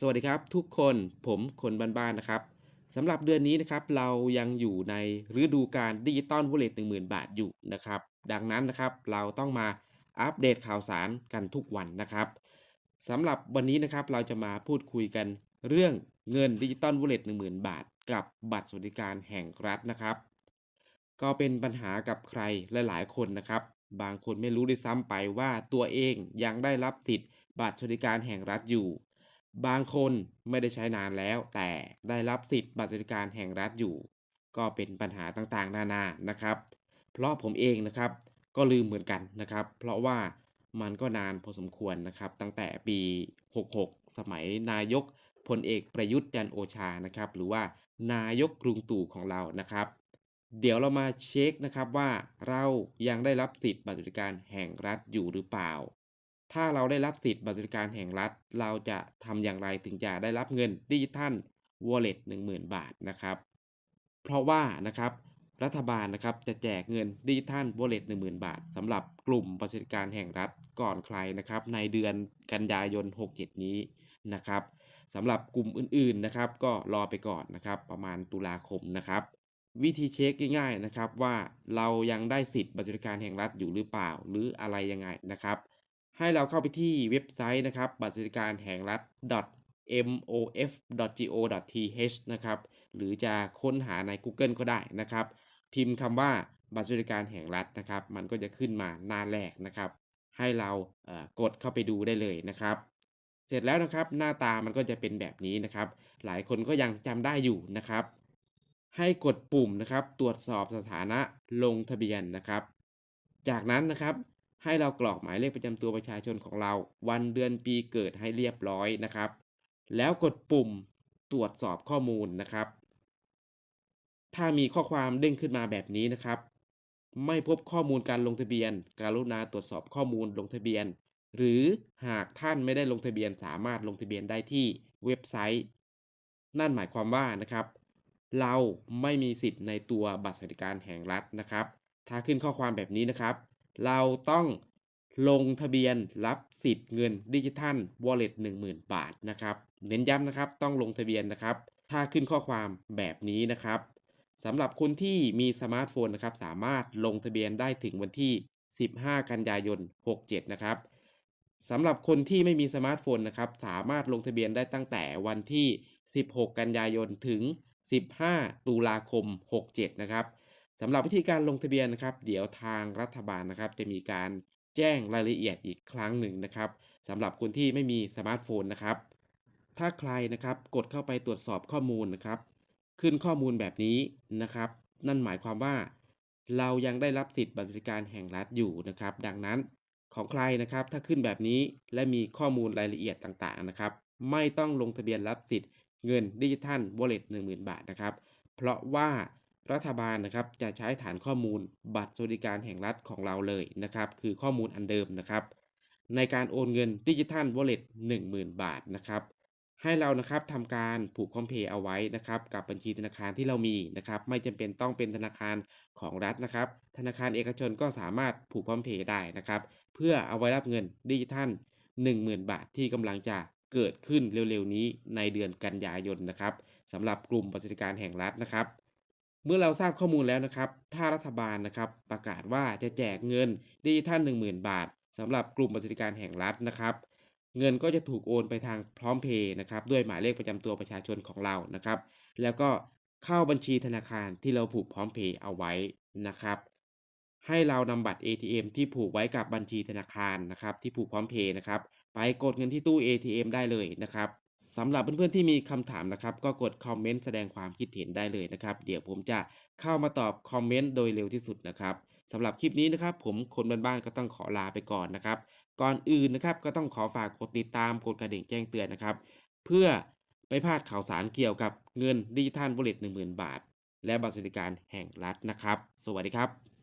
สวัสดีครับทุกคนผมคนบ้านๆนะครับสำหรับเดือนนี้นะครับเรายังอยู่ในฤดูการดิจิตอลวอลเล็ตหนึ่งหมื่นบาทอยู่นะครับ ดังนั้นนะครับเราต้องมาอัปเดตข่าวสารกันทุกวันนะครับสำหรับวันนี้นะครับเราจะมาพูดคุยกันเรื่องเงินดิจิตอลวอลเล็ตหนึ่งหมื่นบาท กับบัตรสวัสดิการแห่งรัฐนะครับ ก็เป็นปัญหากับใครหลาย ๆ คนนะครับ บางคนไม่รู้ด้วยซ้ำไปว่าตัวเองยังได้รับสิทธิ์บัตรสวัสดิการแห่งรัฐอยู่ บางคนไม่ได้ใช้นานแล้ว แต่ได้รับสิทธิ์บัตรสวัสดิการแห่งรัฐอยู่ ก็เป็นปัญหาต่างๆ นานานะครับ เพราะผมเองนะครับก็ลืมเหมือนกันนะครับ เพราะว่ามันก็นานพอสมควรนะครับ ตั้งแต่ปี 66 สมัยนายกพลเอกประยุทธ์จันโอชานะครับ หรือว่านายกกรุงตู่ของเรานะครับ เดี๋ยวเรามาเช็คนะครับว่าเรายังได้รับสิทธิ์บัตรสวัสดิการแห่งรัฐอยู่หรือเปล่า ถ้าเราได้รับสิทธิ์บัตรสวัสดิการแห่งรัฐ เราจะทำอย่างไรถึงจะได้รับเงินดิจิทัลวอลเล็ต10,000บาทนะครับ เพราะว่านะครับรัฐบาลนะครับจะแจกเงินดิจิทัลวอลเล็ต10,000บาทสำหรับกลุ่มบัตรสวัสดิการแห่งรัฐก่อนใครนะครับ ในเดือนกันยายน 67 นี้นะครับสำหรับกลุ่มอื่นๆนะครับ ก็รอไปก่อนนะครับ ประมาณตุลาคมนะครับ วิธีเช็คง่ายๆนะครับว่าเรายังได้สิทธิ์บัตรสวัสดิการแห่งรัฐอยู่หรือเปล่า หรืออะไรยังไงนะครับ ให้เราเข้าไปที่เว็บไซต์นะครับ บัตรสวัสดิการแห่งรัฐ mof.go.th นะครับ หรือจะค้นหาใน Google ก็ได้นะครับ พิมพ์คำว่าบัตรสวัสดิการแห่งรัฐนะครับ มันก็จะขึ้นมาหน้าแรกนะครับ ให้เรากดเข้าไปดูได้เลยนะครับ เสร็จแล้วนะครับ หน้าตามันก็จะเป็นแบบนี้นะครับ หลายคนก็ยังจำได้อยู่นะครับ ให้กดปุ่มนะครับ ตรวจสอบสถานะลงทะเบียนนะครับ จากนั้นนะครับ ให้เรากรอกหมายเลขประจำตัวประชาชนของเรา วันเดือนปีเกิดให้เรียบร้อยนะครับ แล้วกดปุ่มตรวจสอบข้อมูลนะครับ ถ้ามีข้อความเด้งขึ้นมาแบบนี้นะครับ ไม่พบข้อมูลการลงทะเบียน การุณาตรวจสอบข้อมูลลงทะเบียน หรือหากท่านไม่ได้ลงทะเบียนสามารถลงทะเบียนได้ที่เว็บไซต์ นั่นหมายความว่านะครับ เราไม่มีสิทธิ์ในตัวบัตรสวัสดิการแห่งรัฐนะครับ ถ้าขึ้นข้อความแบบนี้นะครับ เราต้องลงทะเบียนรับสิทธิ์เงินดิจิทัลวอลเล็ต10,000 บาทนะครับ เน้นย้ำนะครับต้องลงทะเบียนนะครับ ถ้าขึ้นข้อความแบบนี้นะครับสำหรับคนที่มีสมาร์ทโฟนนะครับ สามารถลงทะเบียนได้ถึงวันที่ 15 กันยายน 67 นะครับสำหรับคนที่ไม่มีสมาร์ทโฟนนะครับ สามารถลงทะเบียนได้ตั้งแต่วันที่ 16 กันยายนถึง 15 ตุลาคม 67 นะครับ สำหรับวิธีการลงทะเบียนนะครับ เดี๋ยวทางรัฐบาลนะครับ จะมีการแจ้งรายละเอียดอีกครั้งหนึ่งนะครับสำหรับคนที่ไม่มีสมาร์ทโฟนนะครับ ถ้าใครนะครับกดเข้าไปตรวจสอบข้อมูลนะครับ ขึ้นข้อมูลแบบนี้นะครับ นั่นหมายความว่า เรายังได้รับสิทธิ์บัตรสวัสดิการแห่งรัฐอยู่นะครับ ดังนั้นของใครนะครับ ถ้าขึ้นแบบนี้และมีข้อมูลรายละเอียดต่างๆนะครับ ไม่ต้องลงทะเบียนรับสิทธิ์เงินดิจิทัลวอลเล็ต10,000บาทนะครับ เพราะว่า รัฐบาลนะครับจะใช้ฐานข้อมูลบัตรสวัสดิการแห่งรัฐของเราเลยนะครับคือข้อมูลอันเดิมนะครับ ในการโอนเงินดิจิทัลวอลเล็ต10,000บาทนะครับให้เรานะครับทำการผูกคอมเพย์เอาไว้นะครับ กับบัญชีธนาคารที่เรามีนะครับ ไม่จำเป็นต้องเป็นธนาคารของรัฐนะครับ ธนาคารเอกชนก็สามารถผูกพร้อมเพย์ได้นะครับ เพื่อเอาไว้รับเงินดิจิทัล10,000 บาทที่กำลังจะเกิดขึ้นเร็วๆนี้ในเดือนกันยายนนะครับสำหรับกลุ่มบัตรสวัสดิการแห่งรัฐนะครับ เมื่อเราทราบข้อมูลแล้วนะครับ ถ้ารัฐบาลนะครับประกาศว่าจะแจกเงินดิจิทัล10,000 บาทสำหรับกลุ่มบัตรสวัสดิการแห่งรัฐนะครับ เงินก็จะถูกโอนไปทางพร้อมเพย์นะครับด้วยหมายเลขประจำตัวประชาชนของเรานะครับ แล้วก็เข้าบัญชีธนาคารที่เราผูกพร้อมเพย์เอาไว้นะครับให้เรานำบัตร ATM ที่ผูกไว้กับบัญชีธนาคารนะครับ ที่ผูกพร้อมเพย์นะครับ ไปกดเงินที่ตู้ ATM ได้เลยนะครับ สำหรับเพื่อนๆที่มีคำถามนะครับ ก็กดคอมเมนต์แสดงความคิดเห็นได้เลยนะครับ เดี๋ยวผมจะเข้ามาตอบคอมเมนต์โดยเร็วที่สุดนะครับสำหรับคลิปนี้นะครับ ผมคนบ้านๆก็ต้องขอลาไปก่อนนะครับ ก่อนอื่นนะครับก็ต้องขอฝากกดติดตามกดกระดิ่งแจ้งเตือนนะครับ เพื่อไม่พลาดข่าวสารเกี่ยวกับเงินดิจิทัลวอลเล็ต10,000บาท และบัตรสวัสดิการแห่งรัฐนะครับ สวัสดีครับ